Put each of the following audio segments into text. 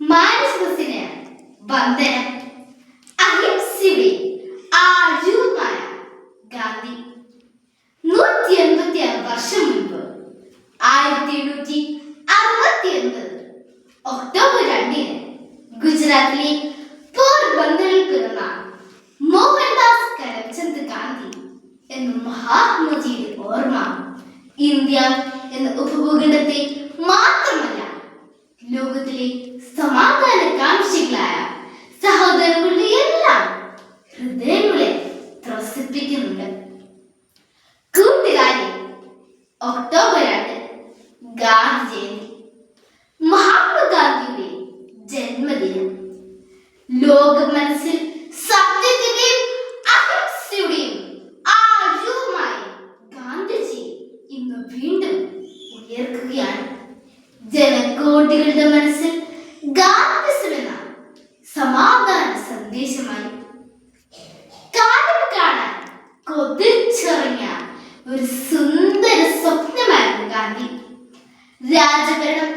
മാനസത്തിന് വന്ദനം. അഹിംസയുടെ ആരൂപമായ ഗാന്ധി നൂറ്റി എൺപത്തി ആറ് വർഷം മുൻപ് ആയിരത്തി എണ്ണൂറ്റി അറുപത്തി ഒൻപത് ഒക്ടോബർ രണ്ടിന് ഗുജറാത്തിലെ പോർബന്ദറിൽ പിറന്ന മോഹൻദാസ് കരംചന്ദ് ഗാന്ധി എന്ന മഹാത്മജിയുടെ ഓർമ്മ ഇന്ത്യ എന്ന ഉപഭൂഖണ്ഡത്തെ ഗാന്ധി മഹാത്മാഗാന്ധിയുടെ ജന്മദിനം. ലോക മനസ്സിൽ സത്യത്തിന്റെയും അഹിംസയുടെയും ആഴവുമായി ഗാന്ധിജി ഇന്ന് വീണ്ടും ഉയർക്കുകയാണ്. ജനകോടികളുടെ മനസ്സിൽ ഗാന്ധിസം സമാധാന സന്ദേശമായി കാലം കാണാൻ കൊതിച്ചിറങ്ങിയ ഒരു സുന്ദര സ്വപ്നമായിരുന്നു ഗാന്ധി. രാജഭരണം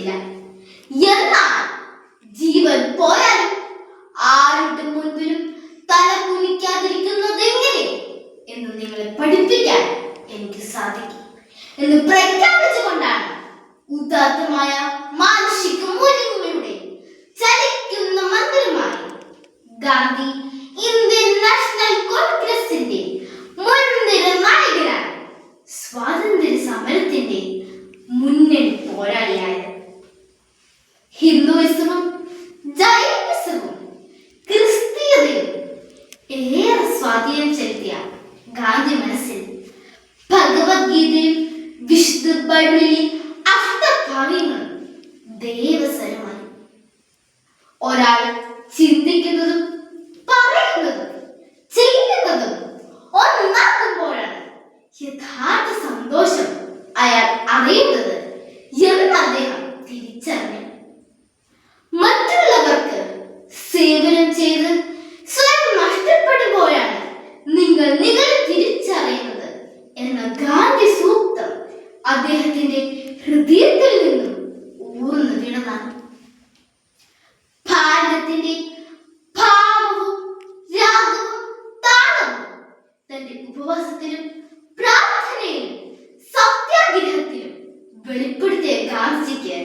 വിശ്വസിക്കുന്നില്ല എന്നാൽ ജീവൻ പോയാലും ആരുടെ മുൻപിലും തല കുനിക്കാതിരിക്കുന്നത് എങ്ങനെ എന്ന് നിങ്ങളെ പഠിപ്പിക്കാൻ എനിക്ക് സാധിക്കും. എന്ന് പ്രഖ്യാപിച്ചുകൊണ്ടാണ് ഉദാത്തമായ മാനുഷിക മൂല്യങ്ങളുടെ ചലിക്കുന്ന മന്ദിരമായി ഗാന്ധി ഇന്ത്യൻ നാഷണൽ കോൺഗ്രസിന്റെ മുൻനിര നായകനാണ് സ്വാതന്ത്ര്യ സമരത്തിന്റെ സ്വാധീനം ചെലുത്തിയ ഗാന്ധി മനസ്സിൽ ഭഗവത്ഗീതയും വിശുദ്ധ ബൈബിളിലെ അഷ്ടഭാഗ്യങ്ങളും ദേവസ്വരമായി ഗാന്ധി സൂക്തം അദ്ദേഹത്തിന്റെ ഹൃദയത്തിൽ നിന്നും ഊർന്നു വീണതാണ്. ഭാരതത്തിന്റെ തന്റെ ഉപവാസത്തിലും പ്രാർത്ഥനയിലും സത്യാഗ്രഹത്തിലും വെളിപ്പെടുത്തിയ ഗാന്ധിജിക്ക്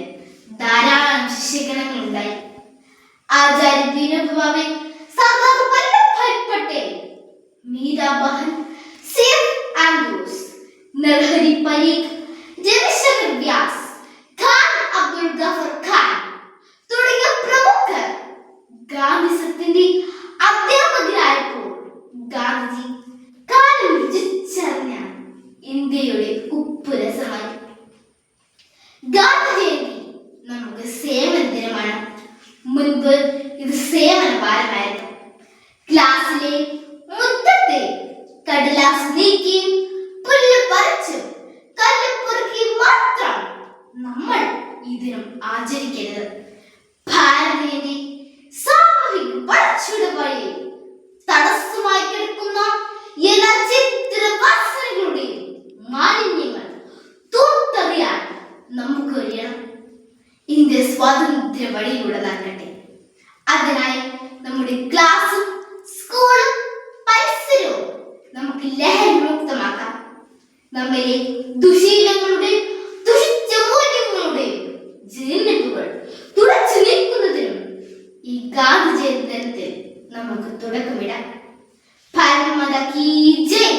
ധാരാളം ശിഷ്യഗണങ്ങൾ ഉണ്ടായി. ആചാര്യ ദീനഭാവെ ഭാവെ സർദാർ വല്ലഭായ് പട്ടേൽ സേവ് ആൻഡ്രൂസ് നർഹരി പരീഖ് രവിശങ്കർ വ്യാസ് ഖാൻ അബ്ദുൾ ഗഫർ ഖാൻ തുടങ്ങിയ പ്രമുഖർ ഗാന്ധിസത്തിന്റെ അധ്യാപകരായപ്പോൾ ഗാന്ധിജി കാലം രുചിച്ചറിഞ്ഞ ഇന്ത്യയുടെ ഉപ്പുരസമായി ഗാന്ധി ജയന്തി നമുക്ക് സേവന ദിനമാണ് മുൻപ് ഇത് സേവന വാരമായിരുന്നു ക്ലാസ്സിലെ മുറ്റത്തെ കടലാസ് നീക്കിയും ഈ ദിനം ആചരിക്കരുത്. ഭാരതീയന്റെ സാമൂഹിക വളർച്ചയുടെ വഴി തടസ്സമായി കിടക്കുന്ന എല്ലാ ചിത്രവാസനകളുടെയും മാലിന്യങ്ങൾ തൂത്തെറിയാൻ നമുക്ക് കഴിയണം. ഇന്ത്യ സ്വാതന്ത്ര്യ വഴിയിലൂടെ നടക്കട്ടെ. അതിനായി നമ്മുടെ ക്ലാസ്സും സ്കൂളും പരിസരവും നമുക്ക് ലഹരി മുക്തമാക്കാം. നമ്മിലെ ദുശീലങ്ങളുടെയും ഗാന്ധി ജയന്തത്തിൽ നമുക്ക് തുടക്കമിടാം ഭാരതമാതാ കീ ജയ്